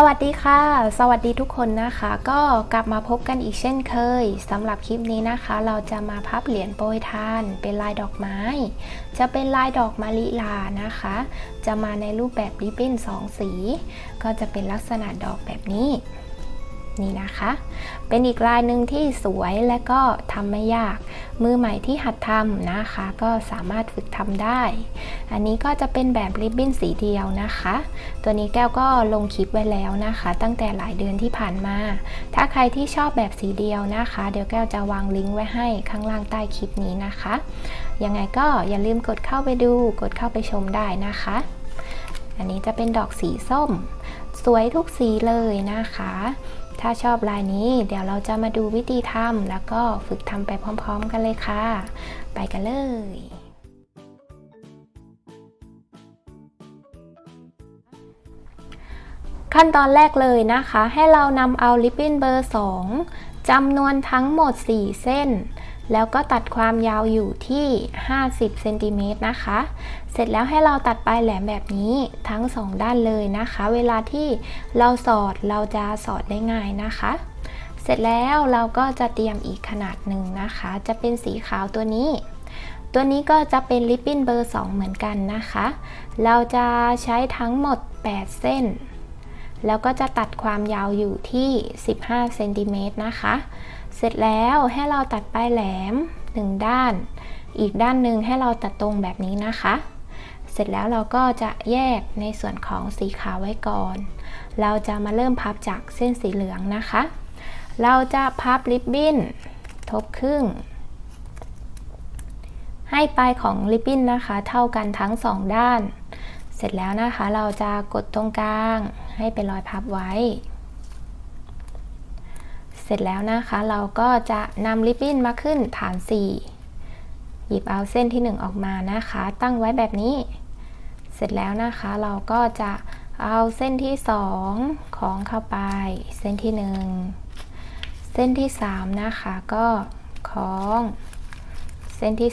สวัสดีค่ะ สวัสดีทุกคนนะคะ ก็กลับมาพบกันอีกเช่นเคยสำหรับคลิปนี้นะคะ เราจะมาพับเหรียญโปรยทาน เป็นลายดอกไม้ จะเป็นลายดอกมะลิลานะคะ จะมาในรูปแบบริบบิ้นสองสี ก็จะเป็นลักษณะดอกแบบนี้ นี่นะคะ เป็นอีกลายหนึ่งที่สวยและก็ทำไม่ยาก มือใหม่ที่หัดทำนะคะ ก็สามารถฝึกทำได้ อันนี้ก็จะเป็นแบบริบบิ้นสีเดียวนะคะ ตัวนี้แก้วก็ลงคลิปไว้แล้วนะคะ ตั้งแต่หลายเดือนที่ผ่านมา ถ้าใครที่ชอบแบบสีเดียวนะคะ เดี๋ยวแก้วจะวางลิงก์ไว้ให้ข้างล่างใต้คลิปนี้นะคะ ยังไงก็อย่าลืมกดเข้าไปดู กดเข้าไปชมได้นะคะ อันนี้จะเป็นดอกสีส้มสวยทุกสีเลยนะคะ ถ้าชอบลายนี้เดี๋ยวเราจะมาดูวิธีทำแล้วก็ฝึกทำไปพร้อมๆกันเลยค่ะ ไปกันเลยขั้นตอนแรกเลยนะคะ ให้เรานำเอาลิปบิ้นเบอร์ 2จำนวนทั้งหมด 4 เส้น แล้วก็ตัดความยาวอยู่ที่ 50เซนติเมตรนะคะ เสร็จแล้วให้เราตัดปลายแหลมแบบนี้ทั้ง2ด้านเลยนะคะ เวลาที่เราสอดเราจะสอดได้ง่ายนะคะ เสร็จแล้วเราก็จะเตรียมอีกขนาดหนึ่งนะคะ จะเป็นสีขาวตัวนี้ ตัวนี้ก็จะเป็นลิปบิ้นเบอร์ 2 เหมือนกันนะคะ เราจะใช้ทั้งหมด 8 เส้น แล้วก็จะตัดความยาวอยู่ที่ 15เซนติเมตรนะคะ เสร็จแล้วให้เราตัดปลายแหลม1ด้าน อีกด้านหนึ่งให้เราตัดตรงแบบนี้นะคะ เสร็จแล้วเราก็จะแยกในส่วนของสีขาวไว้ก่อน เราจะมาเริ่มพับจากเส้นสีเหลืองนะคะ เราจะพับริบบิ้นทบครึ่ง ให้ปลายของริบบิ้นนะคะ เท่ากันทั้ง2ด้าน เสร็จแล้วนะคะเราจะกดตรงกลางให้เป็นรอยพับไว้ เสร็จแล้วนะคะเราก็จะนำริบบิ้นมาขึ้นฐาน 4 หยิบเอาเส้นที่ 1 ออกมานะคะ ตั้งไว้แบบนี้ เสร็จแล้วนะคะเราก็จะเอาเส้นที่ 2 ของเข้าไป เส้นที่ 1 เส้นที่ 3 นะคะก็คล้อง เส้นที่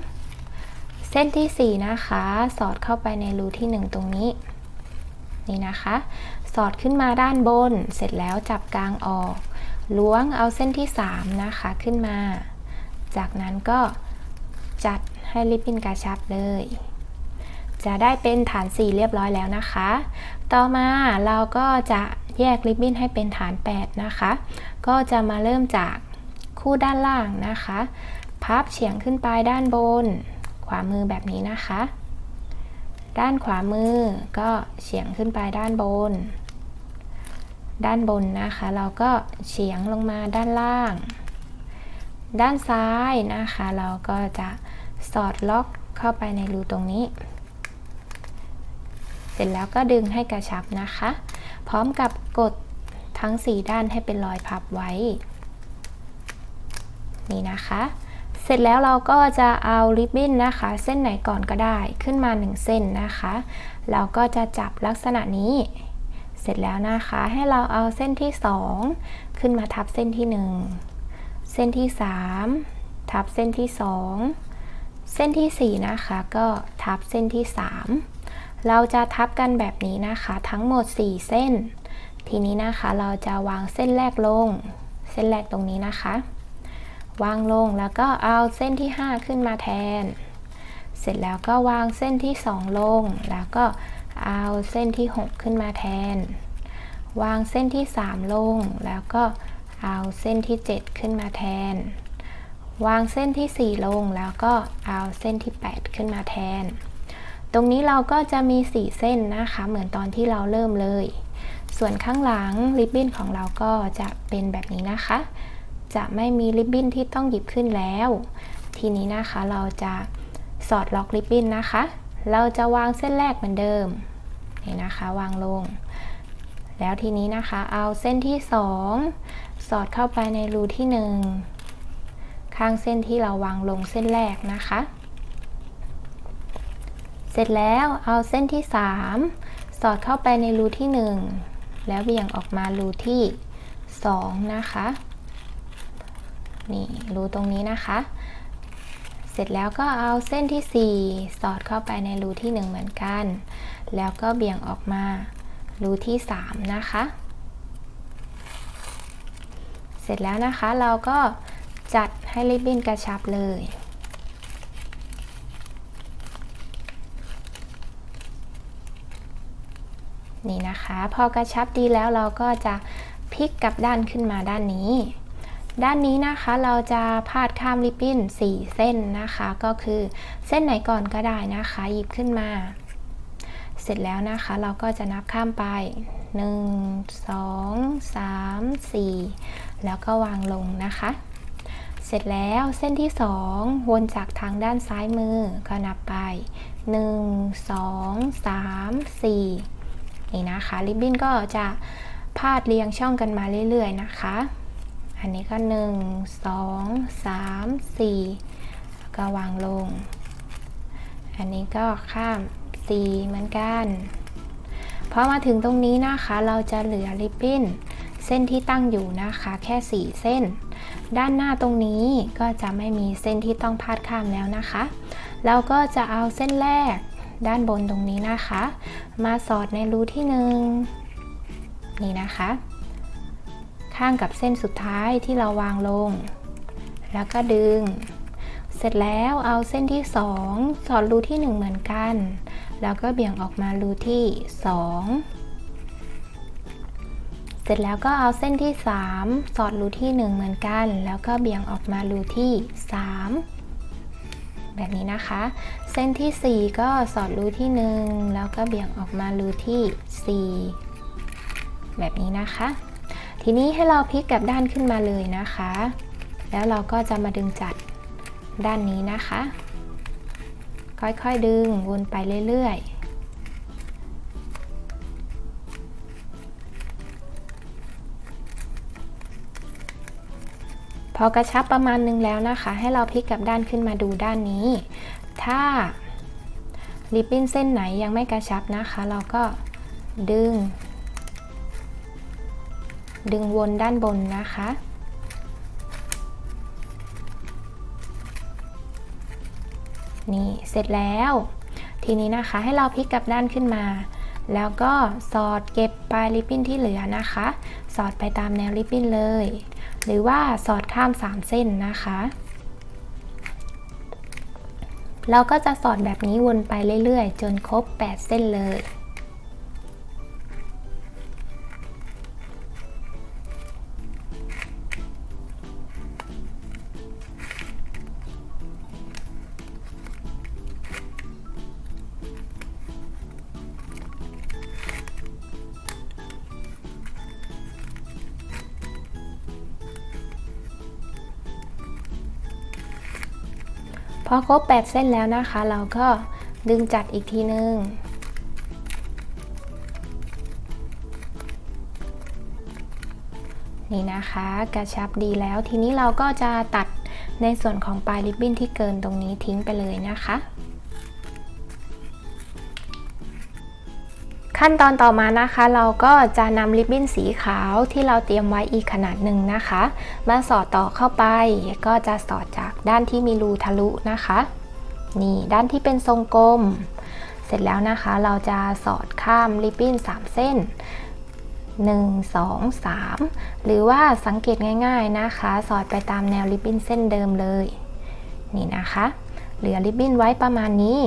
2 เส้นที่ 4 นะคะ สอดเข้าไปในรูที่ 1 ตรงนี้นี่นะคะ สอดขึ้นมาด้านบน เสร็จแล้วจับกลางออก ล้วงเอาเส้นที่ 3 นะคะขึ้นมา จากนั้นก็จัดให้ริบบิ้นกระชับเลย จะได้เป็นฐาน4เรียบร้อยแล้วนะคะ ต่อมาเราก็จะแยกริบบิ้นให้เป็นฐาน 8 นะคะ ก็จะมาเริ่มจากคู่ด้านล่างนะคะ พับเฉียงขึ้นไปด้านบน ขวามือแบบนี้นะคะ ด้านขวามือก็เฉียงขึ้นไปด้านบน ด้านบนนะคะ เราก็เฉียงลงมาด้านล่าง ด้านซ้ายนะคะ เราก็จะสอดล็อกเข้าไปในรูตรงนี้ เสร็จแล้วก็ดึงให้กระชับนะคะ พร้อมกับกดทั้ง 4 ด้านให้เป็นรอยพับไว้ นี่นะคะ เสร็จแล้วเราก็จะเอาริบบิ้นนะคะ เส้นไหนก่อนก็ได้ขึ้นมา 1 เส้นนะคะ เราก็จะจับลักษณะนี้ เสร็จแล้วนะคะ ให้เราเอาเส้นที่ 2 ขึ้นมาทับเส้นที่ 1 เส้นที่ 3 ทับเส้นที่ 2 เส้นที่ 4 นะคะ ก็ทับเส้นที่ 3 เราจะทับกันแบบนี้นะคะ ทั้งหมด 4 เส้น ทีนี้นะคะเราจะวางเส้นแรกลง เส้นแรกตรงนี้นะคะ วางลงแล้วก็เอาเส้นที่ 5 ขึ้นมาแทน เสร็จแล้วก็วางเส้นที่ 2 ลงแล้วก็ เอาเส้นที่ 6 ขึ้นมาแทน วางเส้นที่ 3 ลง แล้วก็เอาเส้นที่ 7 ขึ้นมาแทน วางเส้นที่ 4 ลง แล้วก็เอาเส้นที่ 8 ขึ้นมาแทน ตรงนี้เราก็จะมี 4 เส้นนะคะ เหมือนตอนที่เราเริ่มเลย ส่วนข้างหลังริบบิ้นของเราก็จะเป็นแบบนี้นะคะ จะไม่มีริบบิ้นที่ต้องหยิบขึ้นแล้ว ทีนี้นะคะเราจะสอดล็อกริบบิ้นนะคะ เราจะวางเส้นแรกเหมือนเดิมนี่นะคะวางลง แล้วทีนี้นะคะเอาเส้นที่ 2 สอดเข้าไปในรูที่ 1 ข้างเส้นที่เราวางลงเส้นแรกนะคะ เสร็จแล้วเอาเส้นที่ 3 สอดเข้าไปในรูที่ 1 แล้วเบี่ยงออกมารูที่ 2 นะคะนี่รูตรงนี้นะคะ เสร็จแล้วก็เอาเส้นที่ 4 สอดเข้าไปในรูที่ 1 เหมือนกัน แล้วก็เบี่ยงออกมารูที่ 3 นะคะ เสร็จแล้วนะคะเราก็จัดให้ริบบิ้นกระชับเลยนี่นะคะ พอกระชับดีแล้วเราก็จะพลิกกลับด้านขึ้นมาด้านนี้ ด้านนี้นะคะเราจะพาดข้ามริบบิ้น 4 เส้นนะคะ ก็คือเส้นไหนก่อนก็ได้นะคะ หยิบขึ้นมา เสร็จแล้วนะคะเราก็จะนับข้ามไป 1 2 3 4 แล้วก็วางลงนะคะ เสร็จแล้วเส้นที่ 2 วนจากทางด้านซ้ายมือก็นับไป 1 2 3 4 นี่นะคะ ริบบิ้นก็จะพาดเรียงช่องกันมาเรื่อยๆนะคะ อันนี้ก็1 2 3 4แล้วก็วางลง อันนี้ก็ข้าม4เหมือนกันพอมาถึงตรงนี้นะคะ เราจะเหลือริบบิ้นเส้นที่ตั้งอยู่นะคะ แค่ 4 เส้น ด้านหน้าตรงนี้ก็จะไม่มีเส้นที่ต้องพาดข้ามแล้วนะคะ เราก็จะเอาเส้นแรกด้านบนตรงนี้นะคะ มาสอดในรูที่หนึ่งนี่นะคะ ข้างกับเส้นสุดท้ายที่เราวางลง แล้วก็ดึง เสร็จแล้วเอาเส้นที่ 2 สอดรูที่ 1 เหมือนกัน แล้วก็เบี่ยงออกมารูที่ 2 เสร็จแล้วก็เอาเส้นที่ 3 สอดรูที่ 1 เหมือนกัน แล้วก็เบี่ยงออกมารูที่ 3แบบนี้นะคะ เส้นที่ 4 ก็สอดรูที่ 1 แล้วก็เบี่ยงออกมารูที่ 4 แบบนี้นะคะ ทีนี้ให้เราพลิกกลับด้านขึ้นมาเลยนะคะ แล้วเราก็จะมาดึงจัดด้านนี้นะคะ ค่อยๆดึงวนไปเรื่อยๆพอกระชับประมาณนึงแล้วนะคะ ให้เราพลิกกลับด้านขึ้นมาดูด้านนี้ ถ้าริบบิ้นเส้นไหนยังไม่กระชับนะคะ เราก็ดึง ดึงวนด้านบนนะคะ นี่เสร็จแล้ว ทีนี้นะคะให้เราพลิกกลับด้านขึ้นมา แล้วก็สอดเก็บปลายริบบิ้นที่เหลือนะคะ สอดไปตามแนวริบบิ้นเลย หรือว่าสอดข้าม 3 เส้นนะคะเราก็จะสอดแบบนี้วนไปเรื่อยๆ จนครบ 8 เส้นเลย พอครบ 8 เส้นแล้วนะคะ เราก็ดึงจัดอีกทีนึงนี่นะคะกระชับดีแล้วทีนี้เราก็จะตัดในส่วนของปลายริบบิ้นที่เกินตรงนี้ทิ้งไปเลยนะคะ ขั้นตอนต่อมานะคะ เราก็จะนำริบบิ้นสีขาวที่เราเตรียมไว้อีกขนาดหนึ่งนะคะ มาสอดต่อเข้าไปก็จะสอดจาก ด้านที่มีรูทะลุนะคะ นี่ด้านที่เป็นทรงกลม เสร็จแล้วนะคะ เราจะสอดข้ามริบบิ้น 3 เส้น 1 2 3 หรือว่าสังเกตง่ายๆนะคะ สอดไปตามแนวริบบิ้นเส้นเดิมเลย นี่นะคะ เหลือริบบิ้นไว้ประมาณนี้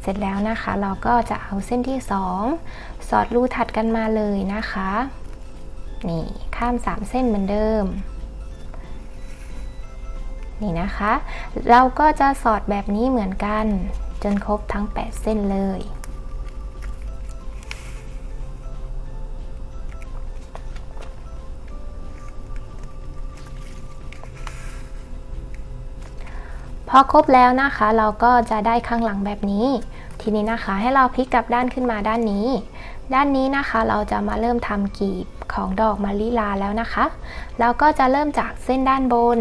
เสร็จแล้วนะคะ เราก็จะเอาเส้นที่ 2 สอดรูถัดกันมาเลยนะคะ นี่ข้าม 3 เส้นเหมือนเดิม นี่นะคะ เราก็จะสอดแบบนี้เหมือนกัน จนครบทั้ง 8 เส้นเลย พอครบแล้วนะคะ เราก็จะได้ข้างหลังแบบนี้ ทีนี้นะคะให้เราพลิกกลับด้านขึ้นมาด้านนี้ ด้านนี้นะคะเราจะมาเริ่มทำกีบของดอกมะลิลาแล้วนะคะ เราก็จะเริ่มจากเส้นด้านบน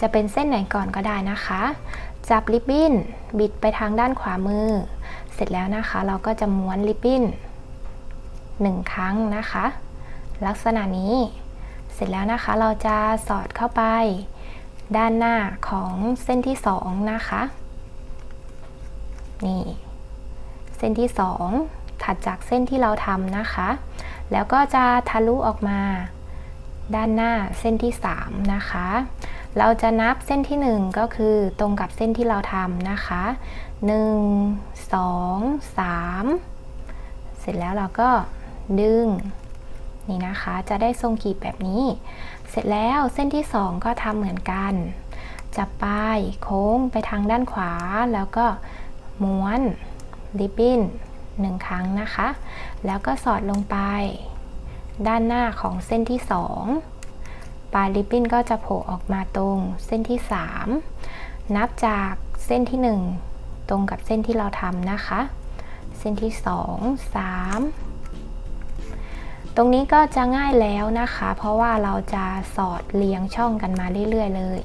จะเป็นเส้นไหนก่อนก็ได้นะคะ จับริบบิ้นบิดไปทางด้านขวามือ เสร็จแล้วนะคะ เราก็จะม้วนริบบิ้นหนึ่งครั้งนะคะ ลักษณะนี้ เสร็จแล้วนะคะ เราจะสอดเข้าไป ด้านหน้าของเส้นที่2นะคะ นี่ เส้นที่2ถัดถัดจากเส้นที่เราทำนะคะ แล้วก็จะทะลุออกมา ด้านหน้าเส้นที่ 3 นะคะ เราจะนับเส้นที่ 1 ก็คือตรงกับเส้นที่เราทำนะคะ 1 2 3 เสร็จแล้วเราก็ดึงนี่นะคะ จะได้ทรงกีบแบบนี้ เสร็จแล้วเส้นที่ 2 ก็ทำเหมือนกัน จับปลายโค้งไปทางด้านขวา แล้วก็ม้วนริบบิ้นหนึ่งครั้งนะคะ แล้วก็สอดลงไป ด้านหน้าของเส้นที่ 2 ปลายริบบิ้นก็จะโผล่ออกมาตรงเส้นที่ 3 นับจากเส้นที่ 1 ตรงกับเส้นที่เราทำนะคะ เส้นที่ 2 3 ตรงนี้ก็จะง่ายแล้วนะคะ เพราะว่าเราจะสอดเรียงช่องกันมาเรื่อย ๆ เลย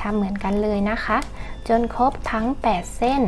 ทำเหมือนกันเลยนะคะ จนครบทั้ง 8 เส้น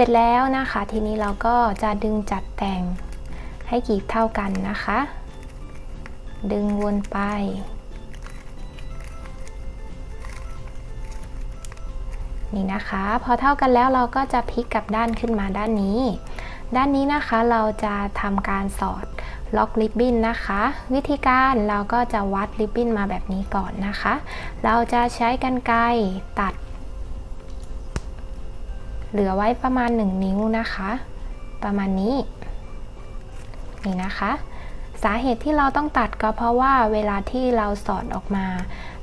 สร็จแล้วนะคะ ทีนี้เราก็จะดึงจัดแต่งให้กีบเท่ากันนะคะ ดึงวนไป นี่นะคะ พอเท่ากันแล้วเราก็จะพลิกกลับด้านขึ้นมาด้านนี้ ด้านนี้นะคะเราจะทำการสอดล็อกริบบิ้นนะคะ วิธีการเราก็จะวัดริบบิ้นมาแบบนี้ก่อนนะคะ เราจะใช้กรรไกรตัด เหลือไว้ประมาณ 1 นิ้วนะคะ ประมาณนี้ นี่นะคะ สาเหตุที่เราต้องตัดก็เพราะว่าเวลาที่เราสอดออกมา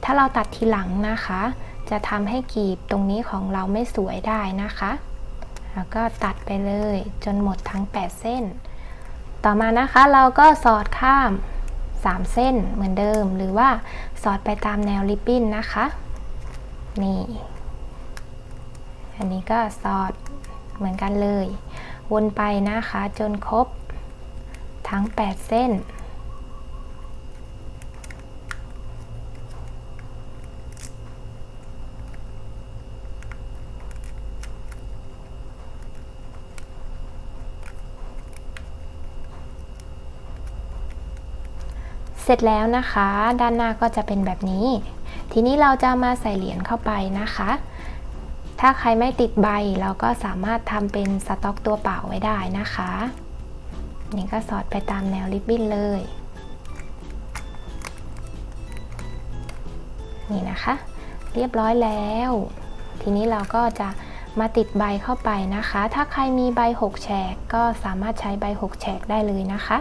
ถ้าเราตัดทีหลังนะคะ จะทำให้กีบตรงนี้ของเราไม่สวยได้นะคะ แล้วก็ตัดไปเลยจนหมดทั้ง 8 เส้น ต่อมานะคะเราก็สอดข้าม 3 เส้นเหมือนเดิม หรือว่าสอดไปตามแนวริบบิ้นนะคะ นี่ อันนี้ก็สอดเหมือนกันเลย วนไปนะคะจนครบทั้ง 8 เส้น เสร็จแล้วนะคะ ด้านหน้าก็จะเป็นแบบนี้ ทีนี้เราจะมาใส่เหรียญเข้าไปนะคะ ถ้าใครไม่ติดใบเราก็สามารถทำเป็นสต็อกตัวเปล่าไว้ได้นะคะ นี่ก็สอดไปตามแนวริบบิ้นเลย นี่นะคะ เรียบร้อยแล้ว ทีนี้เราก็จะมาติดใบเข้าไปนะคะ ถ้าใครมีใบ 6 แฉกก็สามารถใช้ใบ 6 แฉกได้เลยนะคะ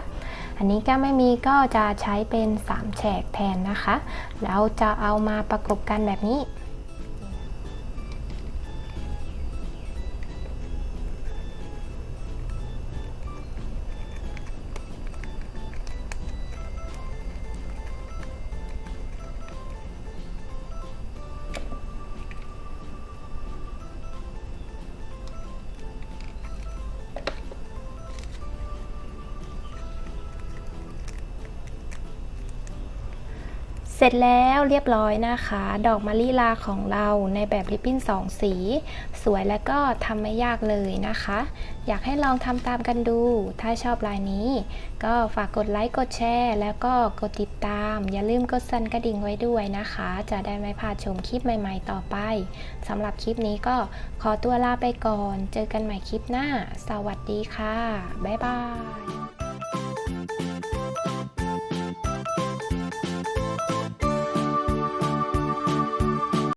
อันนี้ก็ไม่มีก็จะใช้เป็น 3 แฉกแทนนะคะ แล้วจะเอามาประกบกันแบบนี้ ร็จแล้วเรียบร้อยนะคะ ดอกมะลิลาของเราในแบบริบบิ้น2 สี สวยและก็ทำไม่ยากเลยนะคะ อยากให้ลองทำตามกันดู ถ้าชอบลายนี้ ก็ฝากกดไลค์กดแชร์ แล้วก็กดติดตาม อย่าลืมกดสั่นกระดิ่งไว้ด้วยนะคะ จะได้ไม่พลาดชมคลิปใหม่ ๆ ต่อไปสำหรับคลิปนี้ก็ขอตัวลาไปก่อน เจอกันใหม่คลิปหน้า สวัสดีค่ะ บ๊ายบาย